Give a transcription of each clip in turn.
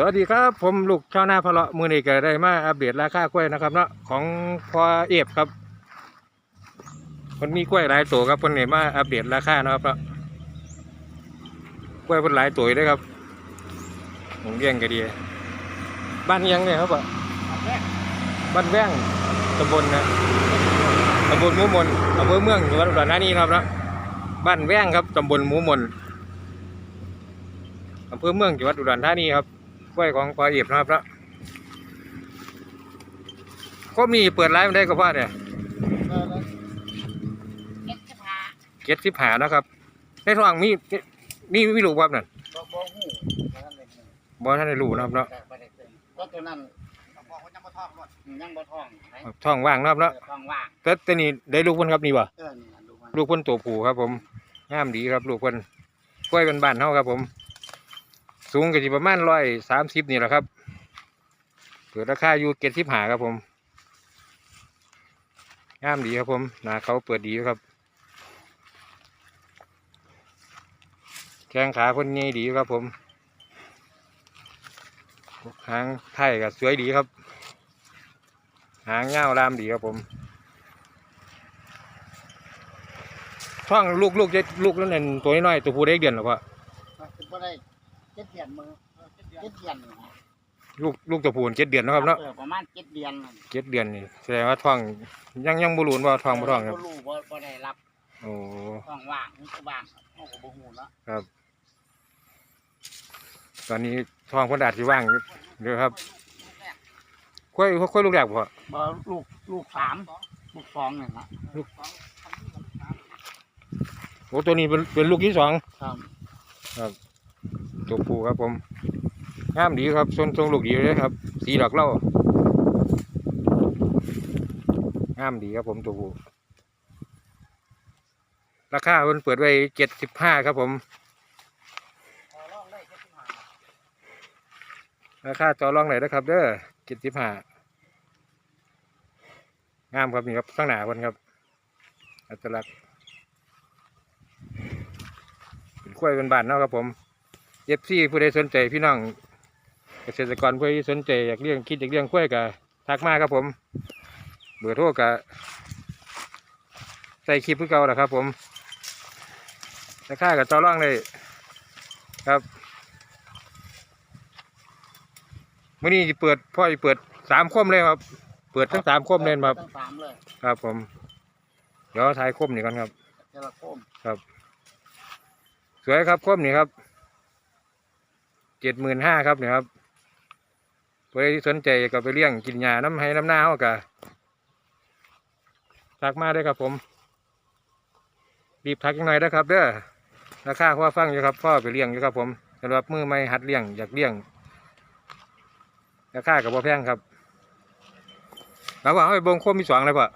สวัสดีครับผมลูกชาวนาพะเลาะมือนี้ก็ได้มาอัปเดตราคากล้วยนะครับเนาะของพอเอฟครับมันมีกล้วยหลายตัวครับคนนี้มาอัปเดตราคานะครับเนาะกล้วยเพิ่นหลายตัวเลยครับผมเลี้ยงก็ดีบ้านยังเนี่ยครับอะบ้านแว้งตำบลนะตำบลมูมนอำเภอเมืองจังหวัดอุดรธานีครับเนาะบ้านแว้งครับตำบลมูมนอำเภอเมืองจังหวัดอุดรธานีครับ กล้วยของปลาเอียบนะครับละก็มีเปิดร้านไม่ได้ก็ว่าเนี่ยเก็บเสื้อผ้าเก็ดสิบหานะครับ ในท้องมีมีมีลูกครับนั่นบ่บ่หูบ่ทันได้หูบ่ท่านได้ลูกนะครับเนาะแต่บ่ได้เป็นก็ตัวนั้นบอกว่ายังบ่ท้องหมดยังบ่ท้องไหนท้องว่างนะครับเนาะเออท้องว่างแต่แต่นี่ได้ลูกเพิ่นครับนี่บ่เออนี่นะดูมันลูกเพิ่นตัวผู้ครับผมงามดีครับลูกเพิ่นกล้วยเป็นบ้านๆเฮาครับผม สูงก็สิประมาณร้อยสามสิบนี่แหละครับ เปิดราคาอยู่เก็ดสิบหาครับผมงามดีครับผมหนาเขาเปิดดีครับ แข้งขาคนใหญ่ดีครับผมหางไทยก็สวยดีครับ หางเงาวรามดีครับผมท้องลูกลูกจะลูกนั่นตัวน้อยตัวผู้ได้เดือนหรอวะคือบ่ได้เจ็ดเดือนมือเจ็ดเดือนลูกลูกตัวผู้เจ็ดเดือนเนาะครับเนาะออประมาณเจ็ดเดือนนั่นเจ็ดเดือนนี่แสดงว่าท้องยังยังบ่รู้ว่าท้องบ่ท้องครับบ่รู้บ่บ่ได้รับโอ้ท้องว่างนี่ก็ว่างเฮาก็บ่ฮู้เนาะครับ ตอนนี้ท้องเพิ่นอาจสิว่างอยู่เด้อครับค่อยค่อยลูกแรกบ่บ่ลูกลูกสามลูกสองนี่นะโอ้ตัวนี้เป็นเป็นลูกที่สองครับ ตัวผู้ครับผมงามดีครับทรงทรงลูกดีเลยครับ สีดอกเหล่างามดีครับผมตัวผู้ราคาเพิ่นเปิดไว้เจ็ดสิบห้าครับผมราคาต่อรองไหนนะครับ เด้อเจ็ดสิบห้างามครับนี่ครับข้างหน้าคนครับ อัตลักษณ์เป็นกล้วยเป็นบานเนาะครับผม เอฟซีผู้ใดสนใจพี่น้องเกษตรกรผู้ใดสนใจอยากเลี้ยงคิดอยากเลี้ยงกล้วยก็ทักมาครับผม เบอร์โทรก็ใส่คลิปเพื่อเก่าแหละครับ ผมราคากับต่อรองเลยครับมื่อนี้สิเปิดพ่อจะเปิดสามคมเลยครับ เปิดทั้งสามคมเลยครับทั้งสามเลยครับ ผม เดี๋ยวถ่ายคมนี่ก่อนครับเจละโคมสวยครับคมนี่ครับ เจ็ดหมื่นห้าครับเนี่ยครับใครที่สนใจก็ไปเลี้ยงกินยาน้ำให้น้ำหน้าเขากะทักมาได้ครับผมรีบทักยังไงนะครับ เด้อราคาพ่อฟังอยู่ครับพ่อไปเลี้ยงอยู่ครับ ผมสำหรับมือไม่หัดเลี้ยงอยากเลี้ยงราคากับพ่แพงครับแล้วว่าเอาไปบงโคมมีสองเลยป่ะ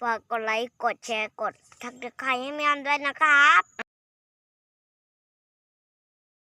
ฝากกดไลค์ กดแชร์ กดทักทายให้แม่อันด้วยนะครับ